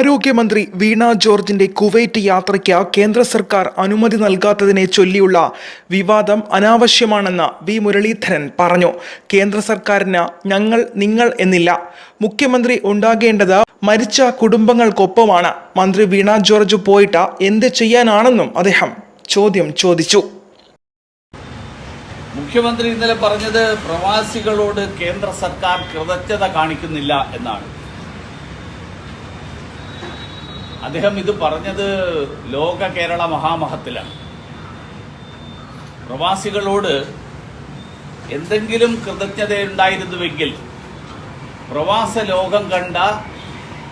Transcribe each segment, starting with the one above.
ആരോഗ്യമന്ത്രി വീണ ജോർജിന്റെ കുവൈറ്റ് യാത്രയ്ക്ക് കേന്ദ്ര സർക്കാർ അനുമതി നൽകാത്തതിനെ ചൊല്ലിയുള്ള വിവാദം അനാവശ്യമാണെന്ന് വി മുരളീധരൻ പറഞ്ഞു. കേന്ദ്ര സർക്കാരിന് ഞങ്ങൾ നിങ്ങൾ എന്നില്ല. മുഖ്യമന്ത്രി ഉണ്ടാകേണ്ടത് മരിച്ച കുടുംബങ്ങൾക്കൊപ്പമാണ്. മന്ത്രി വീണ ജോർജ് പോയിട്ട് എന്ത് ചെയ്യാനാണെന്നും അദ്ദേഹം ചോദ്യം ചോദിച്ചു. മുഖ്യമന്ത്രി ഇന്നലെ പറഞ്ഞത് പ്രവാസികളോട് കേന്ദ്ര സർക്കാർ കൃതജ്ഞത കാണിക്കുന്നില്ല എന്നാണ്. അദ്ദേഹം ഇത് പറഞ്ഞത് ലോക കേരള മഹാമഹത്തിലാണ്. പ്രവാസികളോട് എന്തെങ്കിലും കൃതജ്ഞതയുണ്ടായിരുന്നുവെങ്കിൽ പ്രവാസ ലോകം കണ്ട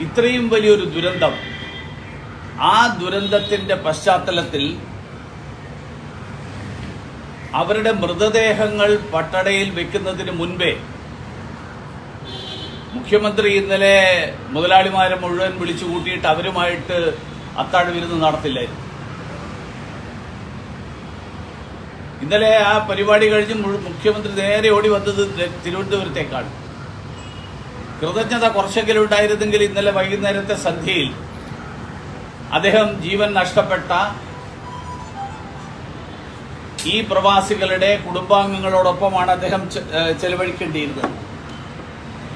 ഇത്രയും വലിയൊരു ദുരന്തം ആ ദുരന്തത്തിന്റെ പശ്ചാത്തലത്തിൽ അവരുടെ മൃതദേഹങ്ങൾ പട്ടടയിൽ വെക്കുന്നതിന് മുൻപേ മുഖ്യമന്ത്രി ഇന്നലെ മുതലാളിമാരെ മുഴുവൻ വിളിച്ചു കൂട്ടിയിട്ട് അവരുമായിട്ട് അത്താഴ വിരുന്ന് നടത്തില്ലായിരുന്നു. ഇന്നലെ ആ പരിപാടി കഴിഞ്ഞ് മുഖ്യമന്ത്രി നേരെ ഓടി വന്നത് തിരുവനന്തപുരത്തേക്കാണ്. കൃതജ്ഞത കുറച്ചെങ്കിലും ഉണ്ടായിരുന്നെങ്കിൽ ഇന്നലെ വൈകുന്നേരത്തെ സന്ധ്യയിൽ അദ്ദേഹം ജീവൻ നഷ്ടപ്പെട്ട ഈ പ്രവാസികളുടെ കുടുംബാംഗങ്ങളോടൊപ്പമാണ് അദ്ദേഹം ചെലവഴിക്കേണ്ടിയിരുന്നത്.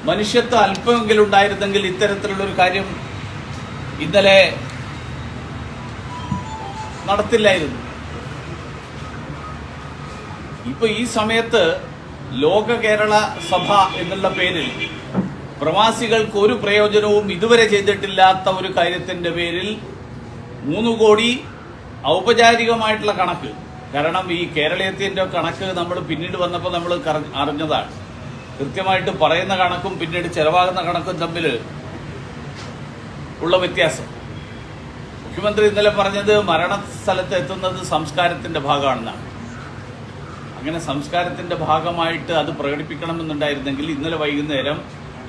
മനുഷ്യത്വം അല്പമെങ്കിലും ഉണ്ടായിരുന്നെങ്കിൽ ഇത്തരത്തിലുള്ള ഒരു കാര്യം ഇന്നലെ നടത്തില്ലായിരുന്നു. ഇപ്പൊ ഈ സമയത്ത് ലോക കേരള സഭ എന്നുള്ള പേരിൽ പ്രവാസികൾക്ക് ഒരു പ്രയോജനവും ഇതുവരെ ചെയ്തിട്ടില്ലാത്ത ഒരു കാര്യത്തിന്റെ പേരിൽ മൂന്ന് കോടി ഔപചാരികമായിട്ടുള്ള കണക്ക്. കാരണം ഈ കേരളീയത്തിന്റെ കണക്ക് നമ്മൾ പിന്നീട് വന്നപ്പോൾ നമ്മൾ അറിഞ്ഞതാണ്. കൃത്യമായിട്ട് പറയുന്ന കണക്കും പിന്നീട് ചെലവാകുന്ന കണക്കും തമ്മിൽ ഉള്ള വ്യത്യാസം. മുഖ്യമന്ത്രി ഇന്നലെ പറഞ്ഞത് മരണസ്ഥലത്ത് എത്തുന്നത് സംസ്കാരത്തിന്റെ ഭാഗമാണെന്നാണ്. അങ്ങനെ സംസ്കാരത്തിന്റെ ഭാഗമായിട്ട് അത് പ്രകടിപ്പിക്കണമെന്നുണ്ടായിരുന്നെങ്കിൽ ഇന്നലെ വൈകുന്നേരം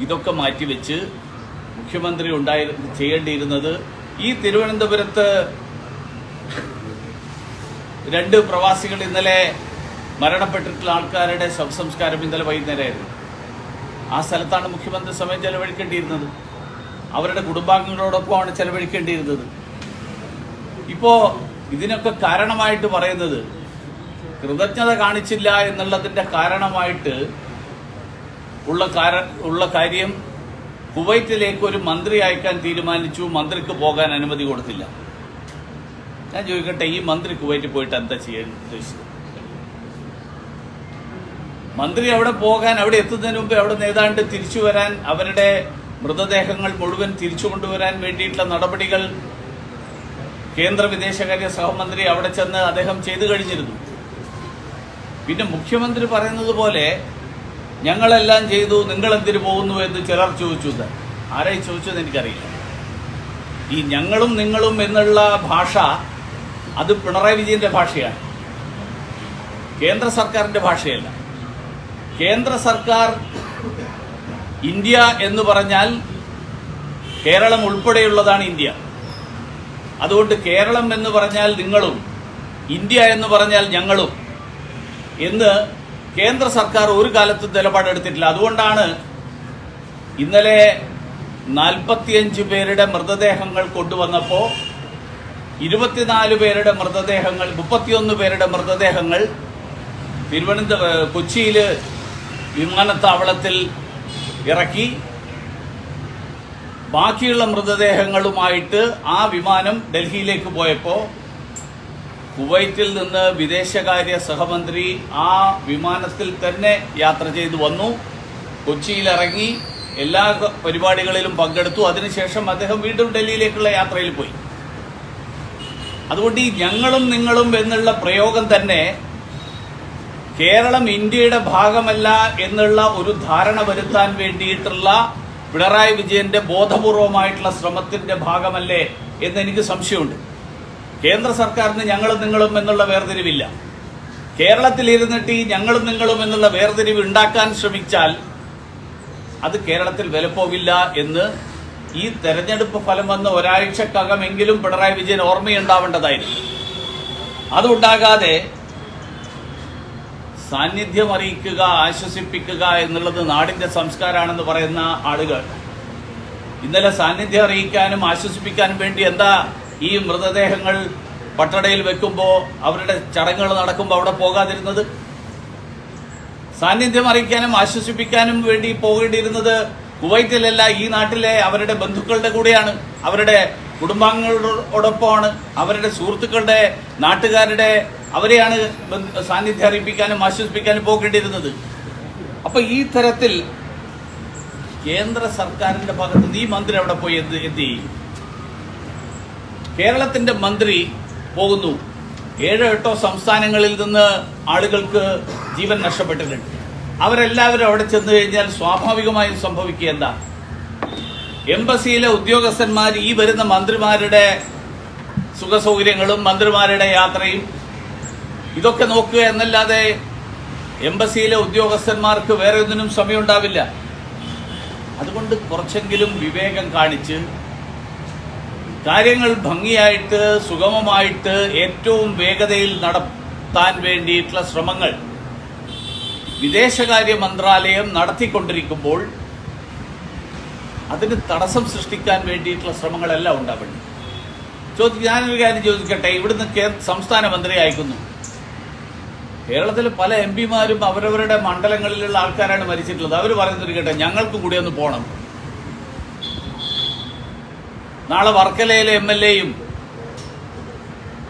ഇതൊക്കെ മാറ്റിവെച്ച് മുഖ്യമന്ത്രി ഉണ്ടായി ചെയ്യേണ്ടിയിരുന്നത് ഈ തിരുവനന്തപുരത്ത് രണ്ട് പ്രവാസികൾ ഇന്നലെ മരണപ്പെട്ടിട്ടുള്ള ആൾക്കാരുടെ ശവസംസ്കാരം ഇന്നലെ വൈകുന്നേരമായിരുന്നു. ആ സ്ഥലത്താണ് മുഖ്യമന്ത്രി സമയം ചെലവഴിക്കേണ്ടിയിരുന്നത്. അവരുടെ കുടുംബാംഗങ്ങളോടൊപ്പമാണ് ചെലവഴിക്കേണ്ടിയിരുന്നത്. ഇപ്പോ ഇതിനൊക്കെ കാരണമായിട്ട് പറയുന്നത് കൃതജ്ഞത കാണിച്ചില്ല എന്നുള്ളതിന്റെ കാരണമായിട്ട് ഉള്ള കാര ഉള്ള കാര്യം കുവൈറ്റിലേക്ക് ഒരു മന്ത്രി അയക്കാൻ തീരുമാനിച്ചു മന്ത്രിക്ക് പോകാൻ അനുമതി കൊടുത്തില്ല. ഞാൻ ചോദിക്കട്ടെ ഈ മന്ത്രി കുവൈറ്റിൽ പോയിട്ട് എന്താ ചെയ്യാൻ ഉദ്ദേശിച്ചത്? മന്ത്രി അവിടെ പോകാൻ അവിടെ എത്തുന്നതിന് മുമ്പ് അവിടെ നേതാണ്ട് തിരിച്ചു വരാൻ അവരുടെ മൃതദേഹങ്ങൾ മുഴുവൻ തിരിച്ചു കൊണ്ടുവരാൻ വേണ്ടിയിട്ടുള്ള നടപടികൾ കേന്ദ്ര വിദേശകാര്യ സഹമന്ത്രി അവിടെ ചെന്ന് അദ്ദേഹം ചെയ്തു കഴിഞ്ഞിരുന്നു. പിന്നെ മുഖ്യമന്ത്രി പറയുന്നത് പോലെ ഞങ്ങളെല്ലാം ചെയ്തു നിങ്ങൾ എന്തിനു പോകുന്നു എന്ന് ചിലർ ചോദിച്ചു. ആരായി ചോദിച്ചത് എനിക്കറിയില്ല. ഈ ഞങ്ങളും നിങ്ങളും എന്നുള്ള ഭാഷ അത് പിണറായി വിജയന്റെ ഭാഷയാണ്. കേന്ദ്ര സർക്കാരിന്റെ ഭാഷയല്ല. കേന്ദ്ര സർക്കാർ ഇന്ത്യ എന്ന് പറഞ്ഞാൽ കേരളം ഉൾപ്പെടെയുള്ളതാണ് ഇന്ത്യ. അതുകൊണ്ട് കേരളം എന്ന് പറഞ്ഞാൽ നിങ്ങളും ഇന്ത്യ എന്ന് പറഞ്ഞാൽ ഞങ്ങളും എന്ന് കേന്ദ്ര സർക്കാർ ഒരു കാലത്തും നിലപാടെടുത്തിട്ടില്ല. അതുകൊണ്ടാണ് ഇന്നലെ നാൽപ്പത്തിയഞ്ച് പേരുടെ മൃതദേഹങ്ങൾ കൊണ്ടുവന്നപ്പോൾ ഇരുപത്തിനാല് പേരുടെ മൃതദേഹങ്ങൾ മുപ്പത്തിയൊന്ന് പേരുടെ മൃതദേഹങ്ങൾ തിരുവനന്തപുരം കൊച്ചിയിൽ വിമാനത്താവളത്തിൽ ഇറക്കി ബാക്കിയുള്ള മൃതദേഹങ്ങളുമായിട്ട് ആ വിമാനം ഡൽഹിയിലേക്ക് പോയപ്പോൾ കുവൈറ്റിൽ നിന്ന് വിദേശകാര്യ സഹമന്ത്രി ആ വിമാനത്തിൽ തന്നെ യാത്ര ചെയ്തു വന്നു. കൊച്ചിയിലിറങ്ങി എല്ലാ പരിപാടികളിലും പങ്കെടുത്തു. അതിനുശേഷം അദ്ദേഹം വീണ്ടും ഡൽഹിയിലേക്കുള്ള യാത്രയിൽ പോയി. അതുകൊണ്ട് ഈ ഞങ്ങളും നിങ്ങളും എന്നുള്ള പ്രയോഗം തന്നെ കേരളം ഇന്ത്യയുടെ ഭാഗമല്ല എന്നുള്ള ഒരു ധാരണ വരുത്താൻ വേണ്ടിയിട്ടുള്ള പിണറായി വിജയന്റെ ബോധപൂർവമായിട്ടുള്ള ശ്രമത്തിന്റെ ഭാഗമല്ലേ എന്ന് എനിക്ക് സംശയമുണ്ട്. കേന്ദ്ര സർക്കാരിന് ഞങ്ങളും നിങ്ങളും എന്നുള്ള വേർതിരിവില്ല. കേരളത്തിലിരുന്നിട്ട് ഈ ഞങ്ങളും നിങ്ങളും എന്നുള്ള വേർതിരിവ് ഉണ്ടാക്കാൻ ശ്രമിച്ചാൽ അത് കേരളത്തിൽ വിലപ്പോവില്ല എന്ന് ഈ തെരഞ്ഞെടുപ്പ് ഫലം വന്ന ഒരാഴ്ചക്കകമെങ്കിലും പിണറായി വിജയൻ ഓർമ്മയുണ്ടാവേണ്ടതായിരുന്നു. അതുണ്ടാകാതെ സാന്നിധ്യം അറിയിക്കുക ആശ്വസിപ്പിക്കുക എന്നുള്ളത് നാടിന്റെ സംസ്കാരമാണെന്ന് പറയുന്ന ആളുകൾ. ഇന്നലെ സാന്നിധ്യം അറിയിക്കാനും ആശ്വസിപ്പിക്കാനും വേണ്ടി എന്താ ഈ മൃതദേഹങ്ങൾ പട്ടടയിൽ വെക്കുമ്പോൾ അവരുടെ ചടങ്ങുകൾ നടക്കുമ്പോൾ അവിടെ പോകാതിരുന്നത്? സാന്നിധ്യം അറിയിക്കാനും ആശ്വസിപ്പിക്കാനും വേണ്ടി പോകേണ്ടിയിരുന്നത് കുവൈറ്റിലല്ല ഈ നാട്ടിലെ അവരുടെ ബന്ധുക്കളുടെ കൂടെയാണ്. അവരുടെ കുടുംബാംഗങ്ങളോടൊപ്പമാണ്. അവരുടെ സുഹൃത്തുക്കളുടെ നാട്ടുകാരുടെ അവരെയാണ് സാന്നിധ്യം അറിയിപ്പിക്കാനും ആശ്വസിപ്പിക്കാനും പോകേണ്ടിയിരുന്നത് അപ്പൊ ഈ തരത്തിൽ കേന്ദ്ര സർക്കാരിന്റെ ഭാഗത്ത് ഈ മന്ത്രി അവിടെ പോയി എന്ത് എത്തി? കേരളത്തിന്റെ മന്ത്രി പോകുന്നു. ഏഴോ എട്ടോ സംസ്ഥാനങ്ങളിൽ നിന്ന് ആളുകൾക്ക് ജീവൻ നഷ്ടപ്പെട്ടിട്ടുണ്ട്. അവരെല്ലാവരും അവിടെ ചെന്ന് കഴിഞ്ഞാൽ സ്വാഭാവികമായും സംഭവിക്കുക എന്താ? എംബസിയിലെ ഉദ്യോഗസ്ഥന്മാർ ഈ വരുന്ന മന്ത്രിമാരുടെ സുഖസൗകര്യങ്ങളും മന്ത്രിമാരുടെ യാത്രയും ഇതൊക്കെ നോക്കുക എന്നല്ലാതെ എംബസിയിലെ ഉദ്യോഗസ്ഥന്മാർക്ക് വേറെ ഒന്നിനും സമയമുണ്ടാവില്ല. അതുകൊണ്ട് കുറച്ചെങ്കിലും വിവേകം കാണിച്ച് കാര്യങ്ങൾ ഭംഗിയായിട്ട് സുഗമമായിട്ട് ഏറ്റവും വേഗതയിൽ നടത്താൻ വേണ്ടിയിട്ടുള്ള ശ്രമങ്ങൾ വിദേശകാര്യ മന്ത്രാലയം നടത്തിക്കൊണ്ടിരിക്കുമ്പോൾ അതിന് തടസ്സം സൃഷ്ടിക്കാൻ വേണ്ടിയിട്ടുള്ള ശ്രമങ്ങളെല്ലാം ഉണ്ടാവുന്നു ചോദിക്കും ഞാനൊരു കാര്യം ചോദിക്കട്ടെ? ഇവിടുന്ന് സംസ്ഥാന മന്ത്രി അയക്കുന്നു. കേരളത്തിൽ പല എം പിമാരും അവരവരുടെ മണ്ഡലങ്ങളിലുള്ള ആൾക്കാരാണ് മരിച്ചിട്ടുള്ളത്. അവർ പറയുന്നത് കേട്ടെ ഞങ്ങൾക്കും കൂടി ഒന്ന് പോകണം നാളെ വർക്കലയിലെ എം എൽ എയും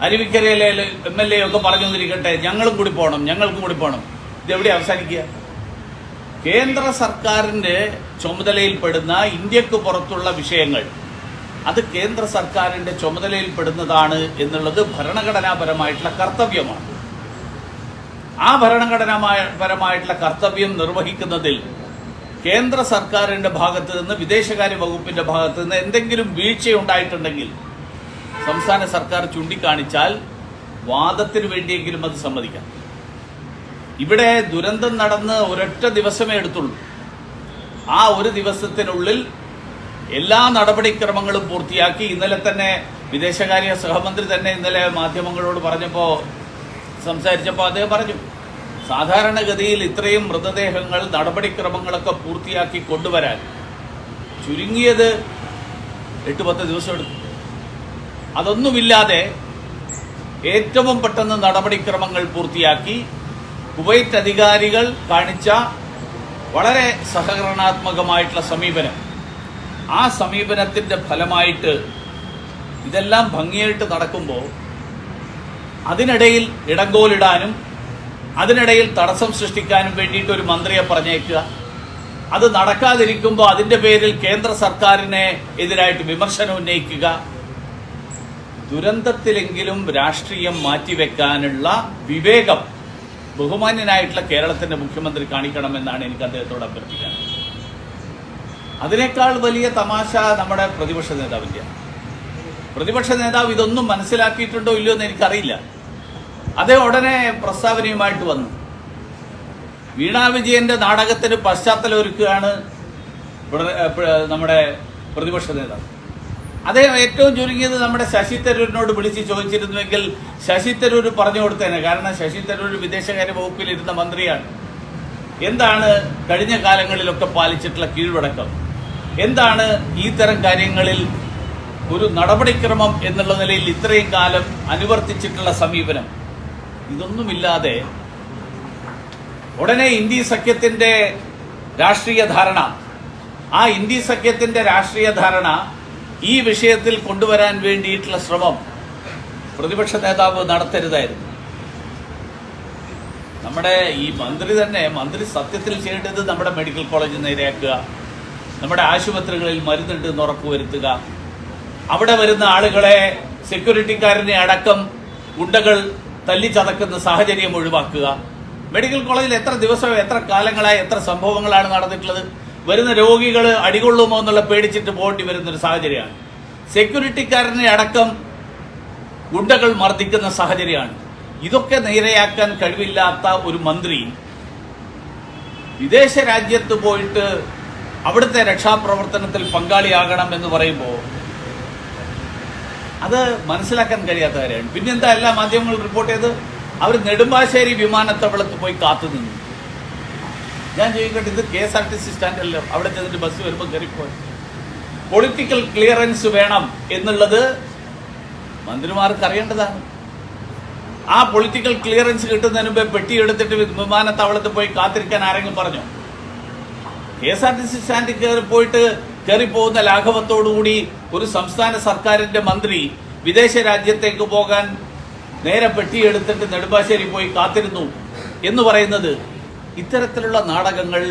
അരുവിക്കരയിലെ എം എൽ എ ഒക്കെ പറഞ്ഞു തന്നിരിക്കട്ടെ ഞങ്ങളും കൂടി പോകണം ഞങ്ങൾക്കും കൂടി പോകണം ഇത് എവിടെ അവസാനിക്കുക? കേന്ദ്ര സർക്കാരിന്റെ ചുമതലയിൽപ്പെടുന്ന ഇന്ത്യയ്ക്ക് പുറത്തുള്ള വിഷയങ്ങൾ അത് കേന്ദ്ര സർക്കാരിന്റെ ചുമതലയിൽപ്പെടുന്നതാണ് എന്നുള്ളത് ഭരണഘടനാപരമായിട്ടുള്ള കർത്തവ്യമാണ്. ആ ഭരണഘടനാപരമായിട്ടുള്ള കർത്തവ്യം നിർവഹിക്കുന്നതിൽ കേന്ദ്ര സർക്കാരിന്റെ ഭാഗത്ത് നിന്ന് വിദേശകാര്യ വകുപ്പിന്റെ ഭാഗത്ത് നിന്ന് എന്തെങ്കിലും വീഴ്ചയുണ്ടായിട്ടുണ്ടെങ്കിൽ സംസ്ഥാന സർക്കാർ ചൂണ്ടിക്കാണിച്ചാൽ വാദത്തിന് വേണ്ടിയെങ്കിലും അത് സമ്മതിക്കാം. ഇവിടെ ദുരന്തം നടന്ന് ഒരൊറ്റ ദിവസമേ എടുത്തുള്ളൂ. ആ ഒരു ദിവസത്തിനുള്ളിൽ എല്ലാ നടപടിക്രമങ്ങളും പൂർത്തിയാക്കി ഇന്നലെ തന്നെ വിദേശകാര്യ സഹമന്ത്രി തന്നെ ഇന്നലെ മാധ്യമങ്ങളോട് പറഞ്ഞപ്പോൾ സംസാരിച്ചപ്പോൾ അദ്ദേഹം പറഞ്ഞു സാധാരണഗതിയിൽ ഇത്രയും മൃതദേഹങ്ങൾ നടപടിക്രമങ്ങളൊക്കെ പൂർത്തിയാക്കി കൊണ്ടുവരാൻ ചുരുങ്ങിയത് എട്ട് പത്ത് ദിവസം എടുക്കും അതൊന്നുമില്ലാതെ ഏറ്റവും പെട്ടെന്ന് നടപടിക്രമങ്ങൾ പൂർത്തിയാക്കി കുവൈറ്റ് അധികാരികൾ കാണിച്ച വളരെ സഹകരണാത്മകമായിട്ടുള്ള സമീപനം. ആ സമീപനത്തിന്റെ ഫലമായിട്ട് ഇതെല്ലാം ഭംഗിയായിട്ട് നടക്കുമ്പോൾ അതിനിടയിൽ ഇടങ്കോലിടാനും അതിനിടയിൽ തടസ്സം സൃഷ്ടിക്കാനും വേണ്ടിയിട്ട് ഒരു മന്ത്രിയെ പറഞ്ഞേക്കുക അത് നടക്കാതിരിക്കുമ്പോൾ അതിന്റെ പേരിൽ കേന്ദ്ര സർക്കാരിനെ എതിരായിട്ട് വിമർശനം ഉന്നയിക്കുക. ദുരന്തത്തിലെങ്കിലും രാഷ്ട്രീയം മാറ്റിവെക്കാനുള്ള വിവേകം ബഹുമാന്യനായിട്ടുള്ള കേരളത്തിന്റെ മുഖ്യമന്ത്രി കാണിക്കണമെന്നാണ് എനിക്ക് അദ്ദേഹത്തോട് അഭ്യർത്ഥിക്കാൻ അതിനേക്കാൾ വലിയ തമാശ നമ്മുടെ പ്രതിപക്ഷ നേതാവിന്റെ പ്രതിപക്ഷ നേതാവ് ഇതൊന്നും മനസ്സിലാക്കിയിട്ടുണ്ടോ ഇല്ലയോ എന്ന് എനിക്കറിയില്ല. അദ്ദേഹം ഉടനെ പ്രസ്താവനയുമായിട്ട് വന്നു. വീണാ വിജയന്റെ നാടകത്തിന് പശ്ചാത്തലം ഒരുക്കുകയാണ് നമ്മുടെ പ്രതിപക്ഷ നേതാവ്. അദ്ദേഹം ഏറ്റവും ചുരുങ്ങിയത് നമ്മുടെ ശശി തരൂരിനോട് വിളിച്ച് ചോദിച്ചിരുന്നുവെങ്കിൽ ശശി തരൂർ പറഞ്ഞു കൊടുത്തേനെ. കാരണം ശശി തരൂർ വിദേശകാര്യ വകുപ്പിൽ ഇരുന്ന മന്ത്രിയാണ്. എന്താണ് കഴിഞ്ഞ കാലങ്ങളിലൊക്കെ പാലിച്ചിട്ടുള്ള കീഴ്വഴക്കം? എന്താണ് ഈ തരം കാര്യങ്ങളിൽ ഒരു നടപടിക്രമം എന്നുള്ള നിലയിൽ ഇത്രയും കാലം അനുവർത്തിച്ചിട്ടുള്ള സമീപനം? ഇതൊന്നുമില്ലാതെ ഉടനെ ഇന്ത്യ സഖ്യത്തിന്റെ രാഷ്ട്രീയ ധാരണ. ആ ഇന്ത്യ സഖ്യത്തിന്റെ രാഷ്ട്രീയ ധാരണ ഈ വിഷയത്തിൽ കൊണ്ടുവരാൻ വേണ്ടിയിട്ടുള്ള ശ്രമം പ്രതിപക്ഷ നേതാവ് നടത്തരുതായിരുന്നു. നമ്മുടെ ഈ മന്ത്രി തന്നെ മന്ത്രി സത്യത്തിൽ ചെയ്യേണ്ടത് നമ്മുടെ മെഡിക്കൽ കോളേജ് നേരെയാക്കുക നമ്മുടെ ആശുപത്രികളിൽ മരുന്നുണ്ട് എന്ന് ഉറപ്പുവരുത്തുക അവിടെ വരുന്ന ആളുകളെ സെക്യൂരിറ്റിക്കാരനെ അടക്കം ഗുണ്ടകൾ തല്ലിച്ചതക്കുന്ന സാഹചര്യം ഒഴിവാക്കുക. മെഡിക്കൽ കോളേജിൽ എത്ര ദിവസം എത്ര കാലങ്ങളായി എത്ര സംഭവങ്ങളാണ് നടന്നിട്ടുള്ളത്? വരുന്ന രോഗികൾ അടികൊള്ളുമോ എന്നുള്ള പേടിച്ചിട്ട് പോകേണ്ടി വരുന്ന ഒരു സാഹചര്യമാണ്. സെക്യൂരിറ്റിക്കാരനെ അടക്കം ഗുണ്ടകൾ മർദ്ദിക്കുന്ന സാഹചര്യമാണ്. ഇതൊക്കെ നേരെയാക്കാൻ കഴിവില്ലാത്ത ഒരു മന്ത്രി വിദേശ രാജ്യത്ത് പോയിട്ട് അവിടുത്തെ രക്ഷാപ്രവർത്തനത്തിൽ പങ്കാളിയാകണം എന്ന് പറയുമ്പോൾ അത് മനസ്സിലാക്കാൻ കഴിയാത്ത കാര്യമാണ്. പിന്നെന്താ എല്ലാ മാധ്യമങ്ങളും റിപ്പോർട്ട് ചെയ്ത് അവർ നെടുമ്പാശ്ശേരി വിമാനത്താവളത്ത് പോയി കാത്തു നിന്നു. ഞാൻ ചോദിക്കട്ടെ ഇത് K S R T C സ്റ്റാൻഡല്ലോ? അവിടെ ചെന്നിട്ട് ബസ് വരുമ്പോൾ കയറിപ്പോയി? പൊളിറ്റിക്കൽ ക്ലിയറൻസ് വേണം എന്നുള്ളത് മന്ത്രിമാർക്ക് അറിയേണ്ടതാണ്. ആ പൊളിറ്റിക്കൽ ക്ലിയറൻസ് കിട്ടുന്നതിന് മുമ്പേ പെട്ടിയെടുത്തിട്ട് വിമാനത്താവളത്തിൽ പോയി കാത്തിരിക്കാൻ ആരെങ്കിലും പറഞ്ഞു? K S R T C സ്റ്റാൻഡിൽ കയറി പോയിട്ട് കയറിപ്പോകുന്ന ലാഘവത്തോടുകൂടി ഒരു സംസ്ഥാന സർക്കാരിന്റെ മന്ത്രി വിദേശ രാജ്യത്തേക്ക് പോകാൻ നേരെ പെട്ടിയെടുത്തിട്ട് നെടുമ്പാശ്ശേരി പോയി കാത്തിരുന്നു എന്ന് പറയുന്നത് ഇത്തരത്തിലുള്ള നാടകങ്ങൾ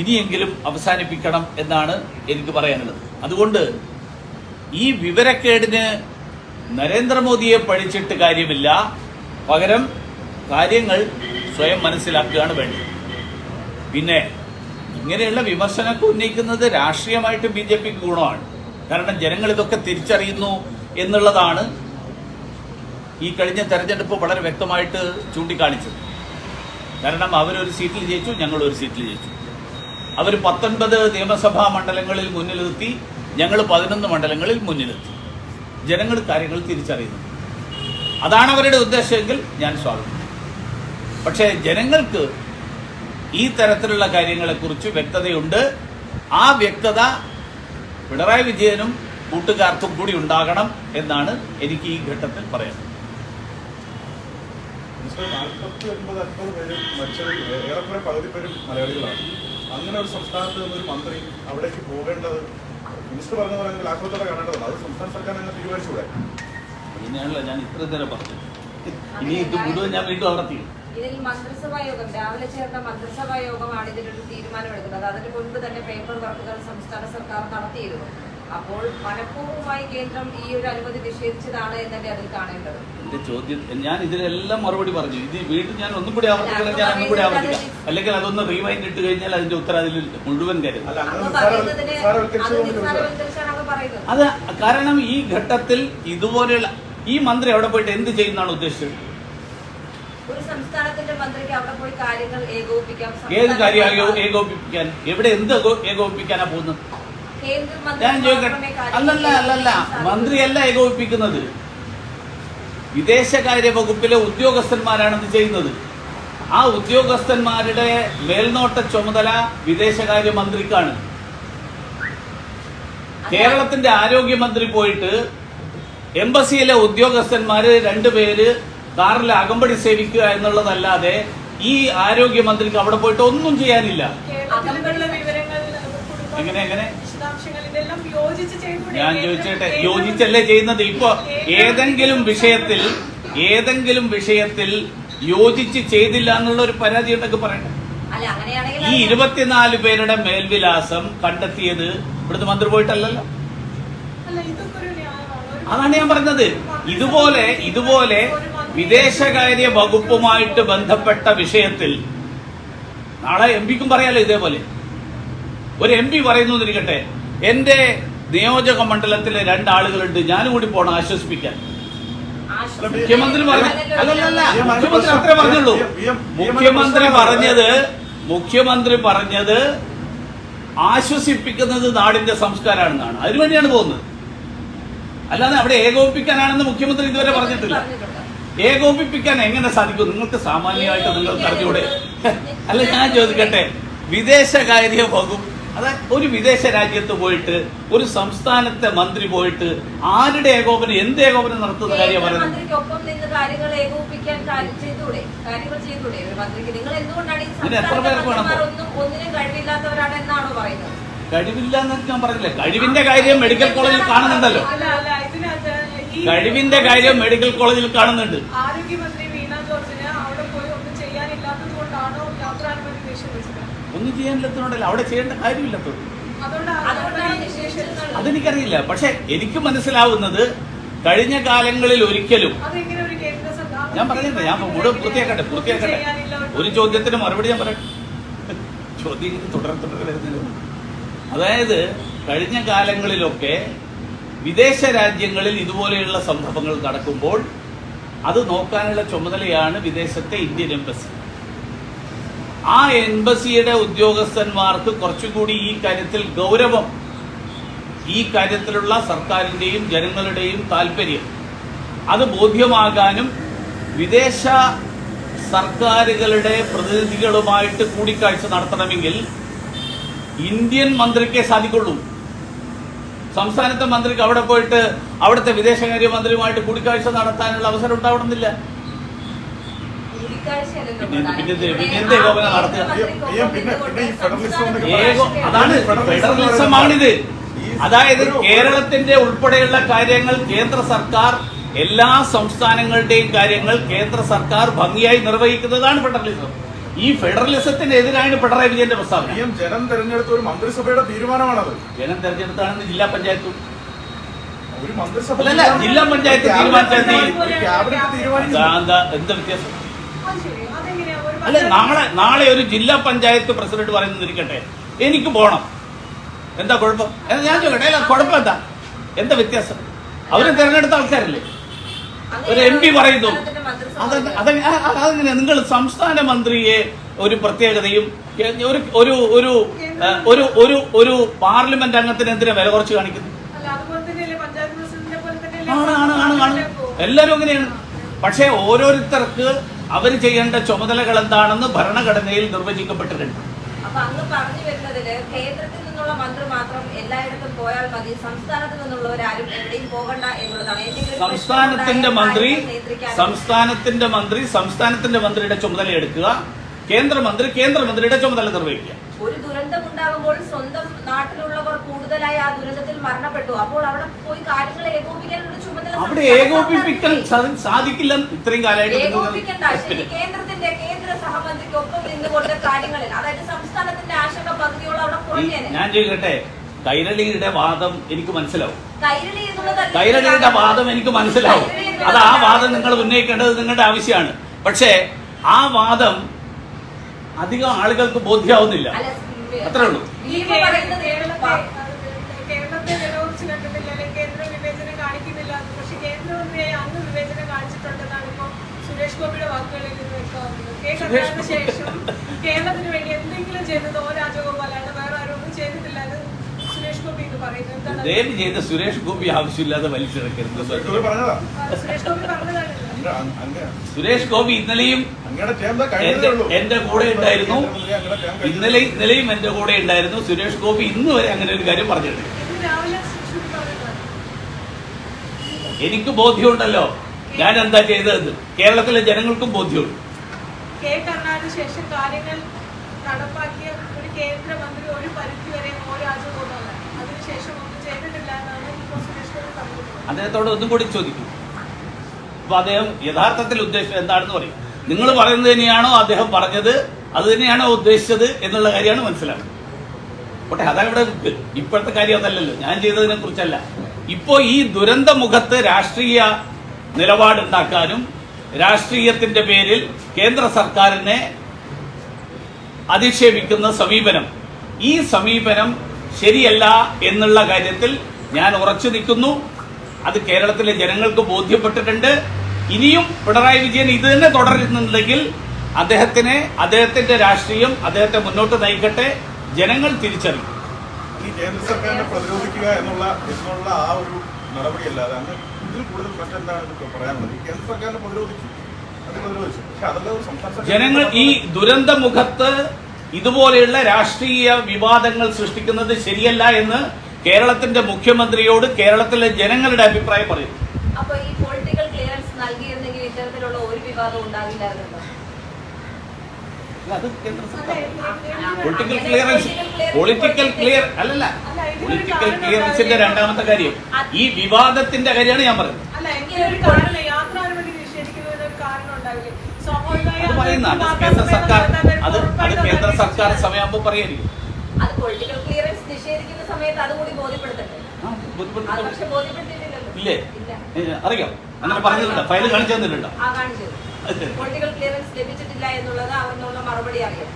ഇനിയെങ്കിലും അവസാനിപ്പിക്കണം എന്നാണ് എനിക്ക് പറയാനുള്ളത്. അതുകൊണ്ട് ഈ വിവരക്കേടിന് നരേന്ദ്രമോദിയെ പഴിച്ചിട്ട് കാര്യമില്ല. പകരം കാര്യങ്ങൾ സ്വയം മനസ്സിലാക്കുകയാണ് വേണ്ടത്. പിന്നെ ഇങ്ങനെയുള്ള വിമർശനമൊക്കെ ഉന്നയിക്കുന്നത് രാഷ്ട്രീയമായിട്ട് ബി ജെ പിക്ക് ഗുണമാണ്. കാരണം ജനങ്ങൾ ഇതൊക്കെ തിരിച്ചറിയുന്നു എന്നുള്ളതാണ് ഈ കഴിഞ്ഞ തെരഞ്ഞെടുപ്പ് വളരെ വ്യക്തമായിട്ട് ചൂണ്ടിക്കാണിച്ചത്. കാരണം അവരൊരു സീറ്റിൽ ജയിച്ചു ഞങ്ങൾ ഒരു സീറ്റിൽ ജയിച്ചു. അവർ പത്തൊൻപത് നിയമസഭാ മണ്ഡലങ്ങളിൽ മുന്നിലെത്തി ഞങ്ങൾ പതിനൊന്ന് മണ്ഡലങ്ങളിൽ മുന്നിലെത്തി ജനങ്ങൾ കാര്യങ്ങൾ തിരിച്ചറിയുന്നു. അതാണ് അവരുടെ ഉദ്ദേശമെങ്കിൽ ഞാൻ സ്വാഗതം. പക്ഷേ ജനങ്ങൾക്ക് ഈ തരത്തിലുള്ള കാര്യങ്ങളെക്കുറിച്ച് വ്യക്തതയുണ്ട്. ആ വ്യക്തത പിണറായി വിജയനും കൂട്ടുകാർക്കും കൂടി ഉണ്ടാകണം എന്നാണ് എനിക്ക് ഈ ഘട്ടത്തിൽ പറയുന്നത് മിസ്റ്റർ നാൽപ്പത്തി ഒൻപത് അൻപത് പേര് മരിച്ചതിൽ ഏറെക്കുറെ പകുതി പേരും മലയാളികളാണ്. അങ്ങനെ ഒരു സംസ്ഥാനത്ത് ഒരു മന്ത്രി അവിടേക്ക് പോകേണ്ടത് മിനിസ്റ്റർ പറഞ്ഞ പറയുന്നത് ലാഘവത്തോടെ കാണേണ്ടതല്ല അത് സംസ്ഥാന സർക്കാർ അങ്ങനെ തീരുമാനിച്ചുകൂടെ ഇതിനാണല്ലോ ഞാൻ ഇത്ര നേരം പറഞ്ഞത്. ഇനി ഇത് മുഴുവൻ ഞാൻ വീണ്ടും ആവർത്തിക്കും ഇതിൽ മന്ത്രിസഭാ യോഗം രാവിലെ ചേർന്ന മന്ത്രിസഭാ യോഗമാണ് ഇതിനൊരു തീരുമാനമെടുക്കുന്നത്. അതിന് മുൻപ് തന്നെ പേപ്പർ വർക്കുകൾ സംസ്ഥാന സർക്കാർ നടത്തിയിരുന്നു. അപ്പോൾ മനഃപൂർവമായി കേന്ദ്രം ഈ ഒരു അനുമതി നിഷേധിച്ചതാണ് എന്നല്ലേ അതിൽ കാണേണ്ടത്? എന്റെ ചോദ്യം ഞാൻ ഇതിനെല്ലാം മറുപടി പറഞ്ഞു. ഇത് വീണ്ടും ഞാൻ ഒന്നും കൂടി ആവർത്തിക്കണം ഞാൻ ഒന്നും കൂടി ആവർത്തിക്കാം അല്ലെങ്കിൽ അതൊന്ന് റീവൈൻഡ് ഇട്ട് കഴിഞ്ഞാൽ അതിന്റെ ഉത്തരം അതിൽ മുഴുവൻ കാര്യം. അത് കാരണം ഈ ഘട്ടത്തിൽ ഇതുപോലെയുള്ള ഈ മന്ത്രി അവിടെ പോയിട്ട് എന്ത് ചെയ്യുന്നാണ് ഉദ്ദേശിച്ചത്? ഒരു സംസ്ഥാനത്തിന്റെ മന്ത്രിക്ക് അവിടെ പോയി കാര്യങ്ങൾ ഏകോപിപ്പിക്കാം. ഏത് കാര്യം ഏകോപിപ്പിക്കാൻ? എവിടെ എന്ത് ഏകോ- ഏകോപിപ്പിക്കാനാ പോകുന്നത്? ഞാൻ ചോദിക്കട്ടെ. അല്ലല്ല അല്ലല്ല. മന്ത്രിയല്ല ഏകോപിപ്പിക്കുന്നത്. വിദേശകാര്യ വകുപ്പിലെ ഉദ്യോഗസ്ഥന്മാരാണ് ഇത് ചെയ്യുന്നത്? ആ ഉദ്യോഗസ്ഥന്മാരുടെ മേൽനോട്ട ചുമതല വിദേശകാര്യ മന്ത്രിക്കാണ്. കേരളത്തിന്റെ ആരോഗ്യമന്ത്രി പോയിട്ട് എംബസിയിലെ ഉദ്യോഗസ്ഥന്മാര് രണ്ടുപേര് കാറിൽ അകമ്പടി സേവിക്കുക എന്നുള്ളതല്ലാതെ ഈ ആരോഗ്യമന്ത്രിക്ക് അവിടെ പോയിട്ട് ഒന്നും ചെയ്യാനില്ല. എങ്ങനെ എങ്ങനെ? ഞാൻ ചോദിച്ചേട്ടെ യോജിച്ചല്ലേ ചെയ്യുന്നത്? ഇപ്പൊ ഏതെങ്കിലും വിഷയത്തിൽ ഏതെങ്കിലും വിഷയത്തിൽ യോജിച്ച് ചെയ്തില്ല എന്നുള്ള ഒരു പരാതി ഉണ്ടെങ്കിൽ അങ്ങനെയാണെങ്കിൽ ഈ ഇരുപത്തിനാല് പേരുടെ മേൽവിലാസം കണ്ടെത്തിയത് ഇവിടുത്തെ മന്ത്രി പോയിട്ടല്ലല്ലോ. അതാണ് ഞാൻ പറഞ്ഞത്. ഇതുപോലെ ഇതുപോലെ വിദേശകാര്യ വകുപ്പുമായിട്ട് ബന്ധപ്പെട്ട വിഷയത്തിൽ നാളെ എം പിക്കും പറയാലോ ഇതേപോലെ. ഒരു എം പി പറയുന്നു എന്നിരിക്കട്ടെ എന്റെ നിയോജക മണ്ഡലത്തിലെ രണ്ടാളുകളുണ്ട് ഞാനും കൂടി പോണം ആശ്വസിപ്പിക്കാൻ. മുഖ്യമന്ത്രി മുഖ്യമന്ത്രി അത്രേ പറഞ്ഞുള്ളൂ. മുഖ്യമന്ത്രി പറഞ്ഞത് മുഖ്യമന്ത്രി പറഞ്ഞത് ആശ്വസിപ്പിക്കുന്നത് നാടിന്റെ സംസ്കാരമാണെന്നാണ്. അതിനുവേണ്ടിയാണ് പോകുന്നത്. അല്ലാതെ അവിടെ ഏകോപിപ്പിക്കാനാണെന്ന് മുഖ്യമന്ത്രി ഇതുവരെ പറഞ്ഞിട്ടില്ല. ഏകോപിപ്പിക്കാൻ എങ്ങനെ സാധിക്കും? നിങ്ങൾക്ക് സാമാന്യമായിട്ട് നിങ്ങൾക്ക് അറിഞ്ഞൂടെ അല്ല ഞാൻ ചോദിക്കട്ടെ. വിദേശകാര്യ വകുപ്പ് അതായത് ഒരു വിദേശ രാജ്യത്ത് പോയിട്ട് ഒരു സംസ്ഥാനത്തെ മന്ത്രി പോയിട്ട് ആരുടെ ഏകോപനം എന്ത് ഏകോപനം നടത്തുന്ന കാര്യം പറയുന്നത് നിങ്ങൾ എത്ര പേർക്ക് വേണം? കഴിവില്ല ഞാൻ പറഞ്ഞില്ലേ? കഴിവിന്റെ കാര്യം മെഡിക്കൽ കോളേജിൽ കാണുന്നുണ്ടല്ലോ അല്ല, അല്ല, ഇതിനകത്ത് ഈ കഴിവിന്റെ കാര്യം മെഡിക്കൽ കോളേജിൽ കാണുന്നുണ്ട്. ആരോഗ്യമന്ത്രി വീണ ജോർജിന് അവിടെ പോയി ഒന്നും ചെയ്യാനില്ലാത്തത് കൊണ്ടാണോ യാത്രാനുമതി നിഷേധിച്ചത് ഒന്നും ചെയ്യാനില്ലാത്തതുകൊണ്ടല്ല അവിടെ ചെയ്യേണ്ട കാര്യമില്ലാത്തത്. അതെനിക്കറിയില്ല. പക്ഷെ എനിക്ക് മനസ്സിലാവുന്നത് കഴിഞ്ഞ കാലങ്ങളിൽ ഒരിക്കലും ഞാൻ പറഞ്ഞില്ല ഞാൻ മുഴുവൻ പൂർത്തിയാക്കട്ടെ പൂർത്തിയാക്കട്ടെ. ഒരു ചോദ്യത്തിന് മറുപടി ഞാൻ പറയട്ടെ? ചോദ്യം തുടർ തുടരെ തുടരെ വരുന്നില്ല. അതായത് കഴിഞ്ഞ കാലങ്ങളിലൊക്കെ വിദേശ രാജ്യങ്ങളിൽ ഇതുപോലെയുള്ള സംഭവങ്ങൾ നടക്കുമ്പോൾ അത് നോക്കാനുള്ള ചുമതലയാണ് വിദേശത്തെ ഇന്ത്യൻ എംബസി. ആ എംബസിയുടെ ഉദ്യോഗസ്ഥന്മാർക്ക് കുറച്ചുകൂടി ഈ കാര്യത്തിൽ ഗൗരവം ഈ കാര്യത്തിലുള്ള സർക്കാരിന്റെയും ജനങ്ങളുടെയും താല്പര്യം. അത് ബോധ്യമാകാനും വിദേശ സർക്കാരുകളുടെ പ്രതിനിധികളുമായിട്ട് കൂടിക്കാഴ്ച നടത്തണമെങ്കിൽ ഇന്ത്യൻ മന്ത്രിക്കേ സാധിക്കുള്ളൂ. സംസ്ഥാനത്തെ മന്ത്രിക്ക് അവിടെ പോയിട്ട് അവിടുത്തെ വിദേശകാര്യ മന്ത്രിയുമായിട്ട് കൂടിക്കാഴ്ച നടത്താനുള്ള അവസരം ഉണ്ടാവണമെന്നില്ല. അതാണ് ഫെഡറലിസമാണിത് അതായത് കേരളത്തിന്റെ ഉൾപ്പെടെയുള്ള കാര്യങ്ങൾ കേന്ദ്ര സർക്കാർ എല്ലാ സംസ്ഥാനങ്ങളുടെയും കാര്യങ്ങൾ കേന്ദ്ര സർക്കാർ ഭംഗിയായി നിർവഹിക്കുന്നതാണ് ഫെഡറലിസം ഈ ഫെഡറലിസത്തിനെതിരാണ് പിണറായി വിജയന്റെ പ്രസ്താവന. എം ജനം തെരഞ്ഞെടുത്ത ഒരു മന്ത്രിസഭയുടെ തീരുമാനമാണത്. ജനം തെരഞ്ഞെടുത്താണെന്ന് ജില്ലാ പഞ്ചായത്തും ഒരു മന്ത്രിസഭ ജില്ലാ പഞ്ചായത്ത് തീരുമാനിച്ചത് എന്ത് വ്യത്യാസം? അതെങ്ങനെയാ? ഒരു അല്ല നാളെ നാളെ ഒരു ജില്ലാ പഞ്ചായത്ത് പ്രസിഡന്റ് പറയുന്നിരിക്കട്ടെ എനിക്ക് പോണം. എന്താ കുഴപ്പം? ഞാൻ ചോദിക്കട്ടെ അല്ല കുഴപ്പം എന്താ? എന്താ വ്യത്യാസം? അവരെ തെരഞ്ഞെടുത്ത ആൾക്കാരല്ലേ? ഒരു എം പി പറയുന്നു. സംസ്ഥാനത്തിന്റെ മന്ത്രിസഭ അത് അത് നിങ്ങൾ സംസ്ഥാന മന്ത്രിയെ ഒരു പ്രത്യേകതയും ഒരു ഒരു ഒരു ഒരു ഒരു ഒരു പാർലമെന്റ് അംഗത്തിനെതിരെ എന്തിനാ വില കുറച്ച് കാണിക്കുന്നു ആണ് ആണ് ആണ് ആണ്. എല്ലാവരും അങ്ങനെയാണ്. പക്ഷേ ഓരോരുത്തർക്ക് അവർ ചെയ്യേണ്ട ചുമതലകൾ എന്താണെന്ന് ഭരണഘടനയിൽ നിർവചിക്കപ്പെട്ടിട്ടുണ്ട്. അപ്പൊ അങ്ങ് പറഞ്ഞു വരുന്നതിൽ കേന്ദ്രത്തിൽ നിന്നുള്ള മന്ത്രി മാത്രം എല്ലായിടത്തും പോയാൽ മതി. സംസ്ഥാനത്ത് നിന്നുള്ളവരാരും എവിടെയും പോകണ്ട എന്നുള്ളതാണ് സംസ്ഥാനത്തിന്റെ മന്ത്രി സംസ്ഥാനത്തിന്റെ മന്ത്രി സംസ്ഥാനത്തിന്റെ മന്ത്രിയുടെ ചുമതല എടുക്കുക. കേന്ദ്രമന്ത്രി കേന്ദ്രമന്ത്രിയുടെ ചുമതല നിർവഹിക്കുക. ഒരു ദുരന്തം ഉണ്ടാകുമ്പോൾ സ്വന്തം നാട്ടിലുള്ളവർ കൂടുതലായി ആ ദുരന്തത്തിൽ മരണപ്പെട്ടു. അപ്പോൾ അവിടെ പോയി കാര്യങ്ങൾ ഏകോപിക്കാനുള്ള ചുമതല അവിടെ ഏകോപിപ്പിക്കാൻ സാധിക്കില്ല. ഇത്രയും കാലമായിട്ട് ഏകോപിക്കണ്ട. ശരി കേന്ദ്രത്തിന്റെ കേന്ദ്ര സഹമന്ത്രിക്കൊപ്പം നിന്നുകൊണ്ട് കാര്യങ്ങളിൽ അതായത് സംസ്ഥാനത്തിന്റെ ഞാൻ ചോദിക്കട്ടെ കൈരളിയുടെ വാദം എനിക്ക് മനസ്സിലാവും. കൈരളി കൈരളിയുടെ വാദം എനിക്ക് മനസ്സിലാവും. അത് ആ വാദം നിങ്ങൾ ഉന്നയിക്കേണ്ടത് നിങ്ങളുടെ ആവശ്യമാണ്. പക്ഷേ ആ വാദം അധികം ആളുകൾക്ക് ബോധ്യാവുന്നില്ല. അത്രേ ഉള്ളൂ. ഈ പറയുന്നത് കേരളത്തെ കേരളത്തെ നിലകുറിച്ച് കണ്ടിട്ടില്ല അല്ലെങ്കിൽ കേന്ദ്ര കാണിക്കുന്നില്ല. പക്ഷെ കേന്ദ്രമന്ത്രിയായി അന്ന് വിവേചനം കാണിച്ചിട്ടുണ്ടെന്നാണ് ഇപ്പൊ സുരേഷ് ഗോപിയുടെ വാക്കുകളിൽ നിന്ന് ശേഷം കേരളത്തിന് വേണ്ടി എന്തെങ്കിലും ചെയ്തത്? ഓ രാജഗോപാലാണ് വേറെ ആരും ഒന്നും ചെയ്തിട്ടില്ല അത് സുരേഷ് ഗോപി എന്ന് പറയുന്നത് എന്താണ്? ദയവ് ചെയ്ത് സുരേഷ് ഗോപി ആവശ്യമില്ലാതെ ആ, സുരേഷ് ഗോപി പറഞ്ഞതാണ്. സുരേഷ് ഗോപി ഇന്നലെയും എന്റെ കൂടെ ഉണ്ടായിരുന്നു. ഇന്നലെ ഇന്നലെയും എന്റെ കൂടെ ഉണ്ടായിരുന്നു. സുരേഷ് ഗോപി ഇന്ന് വരെ അങ്ങനെ ഒരു കാര്യം പറഞ്ഞിട്ടുണ്ട്. എനിക്ക് ബോധ്യമുണ്ടല്ലോ. ഞാൻ എന്താ ചെയ്തതെന്ന്. കേരളത്തിലെ ജനങ്ങൾക്കും ബോധ്യമുണ്ട്. ശേഷം കാര്യങ്ങൾ നടപ്പാക്കിയ ഒരു കേന്ദ്രമന്ത്രി ഒരു പരിധി വരെ അതിനുശേഷം ഒന്നും ചെയ്തിട്ടില്ല എന്നാണ് അദ്ദേഹത്തോട് ഒന്നും കൂടി ചോദിക്കും. അപ്പൊ അദ്ദേഹം യഥാർത്ഥത്തിൽ ഉദ്ദേശം എന്താണെന്ന് പറയും. നിങ്ങൾ പറയുന്നത് തന്നെയാണോ അദ്ദേഹം പറഞ്ഞത്? അത് തന്നെയാണോ ഉദ്ദേശിച്ചത് എന്നുള്ള കാര്യമാണ് മനസ്സിലാക്കുന്നത് പോട്ടെ അതാണ് ഇവിടെ ഇപ്പോഴത്തെ കാര്യം അതല്ലല്ലോ. ഞാൻ ചെയ്തതിനെ കുറിച്ചല്ല. ഇപ്പോ ഈ ദുരന്ത മുഖത്ത് രാഷ്ട്രീയ നിലപാടുണ്ടാക്കാനും രാഷ്ട്രീയത്തിന്റെ പേരിൽ കേന്ദ്ര സർക്കാരിനെ അധിക്ഷേപിക്കുന്ന സമീപനം. ഈ സമീപനം ശരിയല്ല എന്നുള്ള കാര്യത്തിൽ ഞാൻ ഉറച്ചു നിൽക്കുന്നു. അത് കേരളത്തിലെ ജനങ്ങൾക്ക് ബോധ്യപ്പെട്ടിട്ടുണ്ട്. ഇനിയും പിണറായി വിജയൻ ഇത് തന്നെ തുടരുന്നുണ്ടെങ്കിൽ അദ്ദേഹത്തിനെ അദ്ദേഹത്തിന്റെ രാഷ്ട്രീയം അദ്ദേഹത്തെ മുന്നോട്ട് നയിക്കട്ടെ. ജനങ്ങൾ തിരിച്ചറിയും. ഈ കേന്ദ്ര സർക്കാരിനെ പ്രതിരോധിക്കുക എന്നുള്ള എന്നുള്ള ആ ഒരു നടപടിയല്ലാതെ അങ്ങ് ഇതിൽ കൂടുതൽ മറ്റെന്താണ് ഇത് പറയാനുള്ളത്? ഈ കേന്ദ്ര സർക്കാരിനെ പ്രതിരോധിച്ചു. അത് പ്രതിരോധിച്ചു. പക്ഷെ അതല്ല സംസ്ഥാന ജനങ്ങൾ ഈ ദുരന്ത മുഖത്ത് ഇതുപോലെയുള്ള രാഷ്ട്രീയ വിവാദങ്ങൾ സൃഷ്ടിക്കുന്നത് ശരിയല്ല എന്ന് കേരളത്തിന്റെ മുഖ്യമന്ത്രിയോട് കേരളത്തിലെ ജനങ്ങളുടെ അഭിപ്രായം പറയുന്നു. അത് കേന്ദ്ര പൊളിറ്റിക്കൽ ക്ലിയറൻസ് പൊളിറ്റിക്കൽ ക്ലിയർ അല്ലല്ല പൊളിറ്റിക്കൽ ക്ലിയറൻസിന്റെ രണ്ടാമത്തെ കാര്യം. ഈ വിവാദത്തിന്റെ കാര്യമാണ് ഞാൻ പറയുന്നത് അല്ല എങ്കിലും ഒരു കാരണം യാത്രാനുമതി നിഷേധിക്കുന്നതിന് ഒരു കാരണം ഉണ്ടാവില്ലേ സ്വാഭാവികമായി അത് പറയുന്ന കേന്ദ്ര സർക്കാർ അത് അത് കേന്ദ്ര സർക്കാർ. സമയമാകുമ്പോൾ പറയായിരിക്കും. അത് പൊളിറ്റിക്കൽ ക്ലിയറൻസ് നിഷേധിക്കുന്ന സമയത്ത് അതുകൂടി ഇല്ലേ? അറിയാം. അങ്ങനെ പറഞ്ഞിട്ടുണ്ടോ. ഫയൽ കാണിച്ചു തന്നിട്ടുണ്ടോ. പൊളിറ്റിക്കൽ ക്ലിയറൻസ് ലഭിച്ചിട്ടില്ല എന്നുള്ളത് മറുപടി അറിയാം.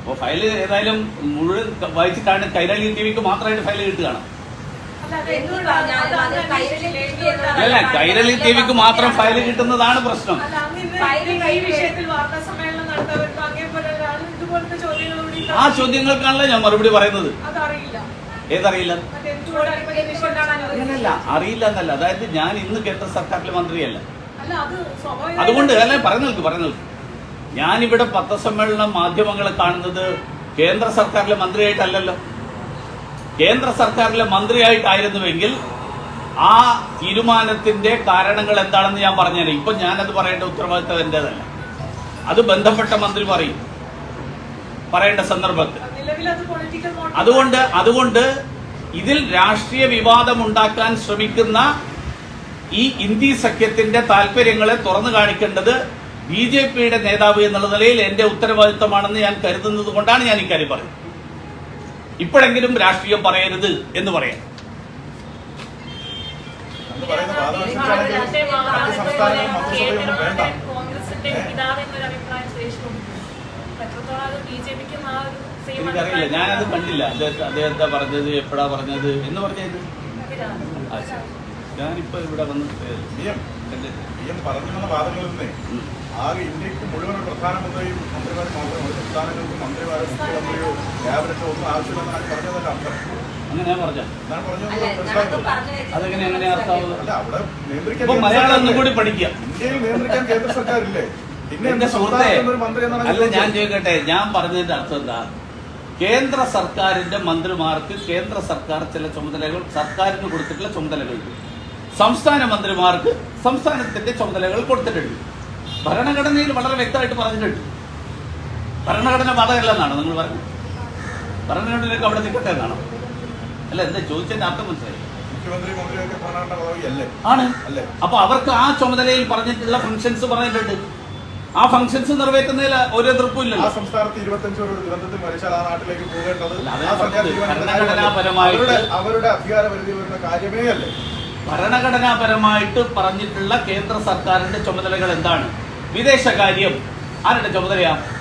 അപ്പോൾ ഫയൽ ഏതായാലും മുഴുവൻ വായിച്ചിട്ടാണ് കൈരാളി കൈരളി ടി വിക്ക് മാത്രമായിട്ട് ഫയൽ കിട്ടുകയാണ്. അല്ല, കൈരളി അന്വേഷിച്ചില്ലേ? TV എന്നതാണ് അല്ല കൈരളി ടി വിക്ക് മാത്രം ഫയൽ കിട്ടുന്നതാണ് പ്രശ്നം. ആ ചോദ്യങ്ങൾക്കാണല്ലോ ഞാൻ മറുപടി പറയുന്നത്. ഏതറിയില്ല? അങ്ങനല്ല അറിയില്ല എന്നല്ല. അതായത് ഞാൻ ഇന്ന് കേട്ട സർക്കാരിലെ മന്ത്രിയല്ല. അതുകൊണ്ട് അല്ലെ പറഞ്ഞു നിൽക്ക് പറഞ്ഞു നിൽക്ക്. ഞാനിവിടെ പത്രസമ്മേളനം മാധ്യമങ്ങളെ കാണുന്നത് കേന്ദ്ര സർക്കാരിലെ മന്ത്രിയായിട്ടല്ലല്ലോ. കേന്ദ്ര സർക്കാരിലെ മന്ത്രിയായിട്ടായിരുന്നുവെങ്കിൽ ആ തീരുമാനത്തിന്റെ കാരണങ്ങൾ എന്താണെന്ന് ഞാൻ പറഞ്ഞുതരാം ഇപ്പൊ ഞാനത് പറയേണ്ട ഉത്തരവാദിത്തം എന്റേതല്ല. അത് ബന്ധപ്പെട്ട മന്ത്രി പറയും. പറയേണ്ട സന്ദർഭത്തിൽ. അതുകൊണ്ട് അതുകൊണ്ട് ഇതിൽ രാഷ്ട്രീയ വിവാദം ഉണ്ടാക്കാൻ ശ്രമിക്കുന്ന ഈ ഇന്ത്യ സഖ്യത്തിന്റെ താല്പര്യങ്ങളെ തുറന്നു കാണിക്കേണ്ടത് ബി ജെ പിയുടെ നേതാവ് എന്നുള്ള നിലയിൽ എന്റെ ഉത്തരവാദിത്തമാണെന്ന് ഞാൻ കരുതുന്നത് കൊണ്ടാണ് ഞാൻ ഇക്കാര്യം പറയുന്നത്. ഇപ്പോഴെങ്കിലും രാഷ്ട്രീയം പറയരുത് എന്ന് പറയാം. എനിക്കറിയില്ല. ഞാനത് കണ്ടില്ല. അദ്ദേഹം എന്താ പറഞ്ഞത് എപ്പോഴാ പറഞ്ഞത് എന്ന് പറഞ്ഞത്. ഞാനിപ്പോ ഇവിടെ വന്നിട്ട് പറഞ്ഞു വാദങ്ങളിൽ. ആകെ ഇന്ത്യയ്ക്ക് മുഴുവൻ പ്രധാനമന്ത്രിയും മന്ത്രിമാരും മാത്രമാണ്. സംസ്ഥാനങ്ങൾക്കും മന്ത്രിമാരും മുഖ്യമന്ത്രിയോ ക്യാബിനറ്റോ ഒന്നും ആവശ്യമില്ലെന്നാണ് പറഞ്ഞതല്ല അർത്ഥം. അങ്ങനെ ഞാൻ പറഞ്ഞത്. അല്ല പറഞ്ഞു അതെങ്ങനെ എങ്ങനെ അർത്ഥാവുന്നത് അല്ല അവിടെ നിയന്ത്രിക്കാൻ ഇപ്പൊ മലയാളം ഒന്നും കൂടി പഠിക്കുക. ഇന്ത്യയിൽ നിയന്ത്രിക്കാൻ കേന്ദ്ര സർക്കാരില്ലേ? പിന്നെ എന്റെ സുഹൃത്തെ അല്ല ഞാൻ. ചോദിക്കട്ടെ ഞാൻ പറഞ്ഞതിന്റെ അർത്ഥം എന്താ? കേന്ദ്ര സർക്കാരിന്റെ മന്ത്രിമാർക്ക് കേന്ദ്ര സർക്കാർ ചില ചുമതലകൾ സർക്കാരിന് കൊടുത്തിട്ടുള്ള ചുമതലകൾ. സംസ്ഥാന മന്ത്രിമാർക്ക് സംസ്ഥാനത്തിന്റെ ചുമതലകൾ കൊടുത്തിട്ടുണ്ട്. ഭരണഘടനയിൽ വളരെ വ്യക്തമായിട്ട് പറഞ്ഞിട്ടുണ്ട്. ഭരണഘടന ബാധകമല്ലെന്നാണ് നിങ്ങൾ പറഞ്ഞത്. ഭരണഘടനയിലേക്ക് അവിടെ നിൽക്കട്ടെ എന്നാണ്. അല്ല എന്താ ചോദിച്ചതിന്റെ അർത്ഥം മനസ്സിലായി? ആണ്. അപ്പൊ അവർക്ക് ആ ചുമതലയിൽ പറഞ്ഞിട്ടുള്ള ഫംഗ്ഷൻസ് പറഞ്ഞിട്ടുണ്ട്. ആ ഫംഗ്ഷൻസ് നിറവേറ്റുന്നതിൽ ഒരു അല്ലേ? ഭരണഘടനാപരമായിട്ട് പറഞ്ഞിട്ടുള്ള കേന്ദ്ര സർക്കാരിന്റെ ചുമതലകൾ എന്താണ്? വിദേശകാര്യം. ആരുടെ ചുമതലയാ?